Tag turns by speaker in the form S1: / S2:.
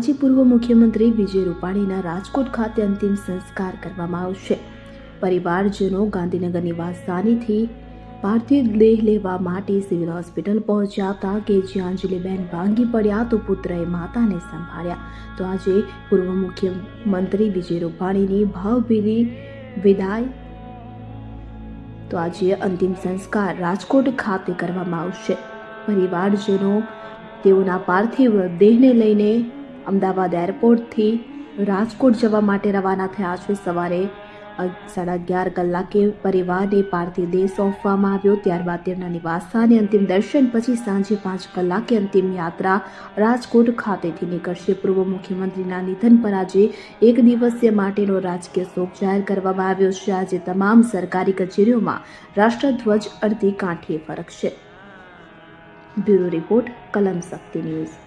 S1: આજે પૂર્વ મુખ્યમંત્રી વિજય રૂપાણીના રાજકોટ ખાતે અંતિમ સંસ્કાર કરવામાં આવશે. પરિવારજનો ગાંધીનગરની વાસાનીથી પાર્થિવ દેહ લેવા માટે સિવિલ હોસ્પિટલ પહોંચ્યા હતા કે જ્યાં અંજલિબેન ભાંગી પડ્યા તો પુત્રએ માતાને સંભાળ્યા. તો આજે પૂર્વ મુખ્યમંત્રી વિજય રૂપાણીની ભાવભીની વિદાય. તો આજે અંતિમ સંસ્કાર રાજકોટ ખાતે કરવામાં આવશે. પરિવારજનો તેઓના પાર્થિવ દેહને લઈને અમદાવાદ એરપોર્ટથી રાજકોટ જવા માટે રવાના થયા છે. સવારે સાડા અગિયાર કલાકે પરિવારને પાર્થિવ દેહ સોંપવામાં આવ્યો. ત્યારબાદ તેમના નિવાસસ્થાને અંતિમ દર્શન પછી સાંજે પાંચ કલાકે અંતિમ યાત્રા રાજકોટ ખાતેથી નીકળશે. પૂર્વ મુખ્યમંત્રીના નિધન પર આજે એક દિવસીય માટેનો રાજકીય શોક જાહેર કરવામાં આવ્યો છે. આજે તમામ સરકારી કચેરીઓમાં રાષ્ટ્રધ્વજ અડધી કાંઠીએ ફરકશે. બ્યુરો રિપોર્ટ, કલમ શક્તિ ન્યૂઝ.